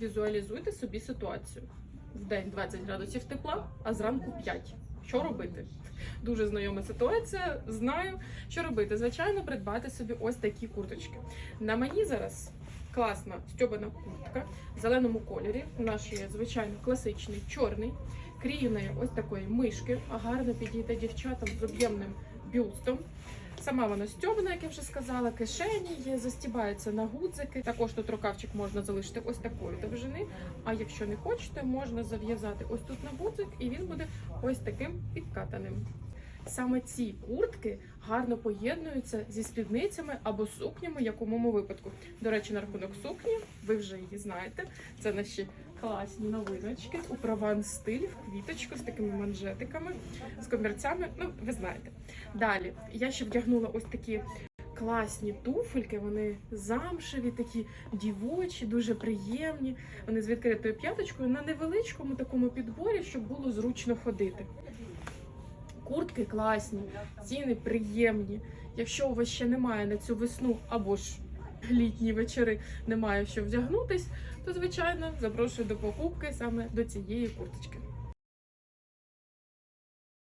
Візуалізуйте собі ситуацію. В день 20 градусів тепла, а зранку 5. Що робити? Дуже знайома ситуація. Знаю, що робити. Звичайно, придбати собі ось такі курточки. На мені зараз класна стьобана куртка в зеленому кольорі. Наш є звичайно класичний, чорний, крійної ось такої мишки, гарно підійде дівчатам з об'ємним бюстом. Сама вона стьобана, як я вже сказала, кишені є, застібається на гудзики. Також тут рукавчик можна залишити ось такої довжини. А якщо не хочете, можна зав'язати ось тут на гудзик, і він буде ось таким підкатаним. Саме ці куртки гарно поєднуються зі спідницями або сукнями, як у моєму випадку. До речі, на рахунок сукні, ви вже її знаєте. Це наші класні новиночки у прованс стиль в квіточку з такими манжетиками, з комірцями. Ну, ви знаєте. Далі я ще вдягнула ось такі класні туфельки. Вони замшеві, такі дівочі, дуже приємні. Вони з відкритою п'яточкою на невеличкому такому підборі, щоб було зручно ходити. Куртки класні, ціни приємні. Якщо у вас ще немає на цю весну або ж літні вечори немає що вдягнутись, то звичайно запрошую до покупки саме до цієї курточки.